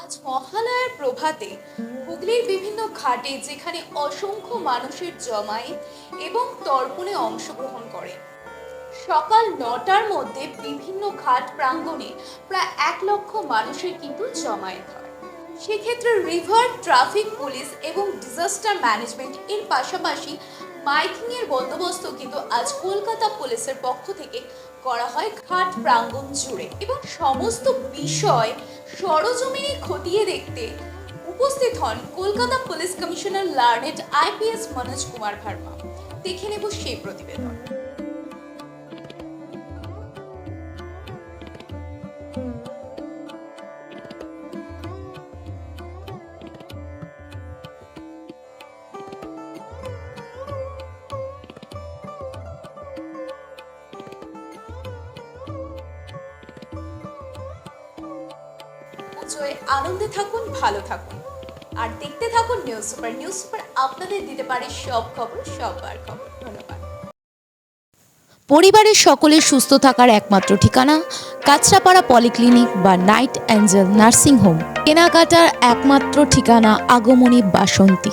আজ মহালয়ার প্রভাতে হুগলির বিভিন্ন ঘাটে যেখানে অসংখ্য মানুষের জমায়েত এবং তর্পণে অংশগ্রহণ করে। সকাল নটার মধ্যে বিভিন্ন ঘাট প্রাঙ্গণে প্রায় এক লক্ষ মানুষের কিন্তু জমায়েত হয়। সেক্ষেত্রে রিভার ট্রাফিক পুলিশ এবং ডিজাস্টার ম্যানেজমেন্ট এর পাশাপাশি মাইকিং এর বন্দোবস্ত কিন্তু আজ কলকাতা পুলিশের পক্ষ থেকে করা হয় ঘাট প্রাঙ্গণ জুড়ে এবং সমস্ত বিষয় সরজমিনে খতিয়ে দেখতে উপস্থিত হন কলকাতা পুলিশ কমিশনার লার্নেট আইপিএস মনোজ কুমার ভার্মা। দেখে নেব সেই প্রতিবেদন। পুজোয় আনন্দে থাকুন, ভালো থাকুন। আর দেখতে থাকুন নিউজ সুপার নিউজ সুপার আপনাদের দিতে পারে সব খবর সববার খবর। ধন্যবাদ। পরিবারের সকলের সুস্থ থাকার একমাত্র ঠিকানা কাঁচরাপাড়া পলিক্লিনিক বা নাইট অ্যাঞ্জেল নার্সিং হোম। কেনাকাটার একমাত্র ঠিকানা আগমনী বাসন্তী।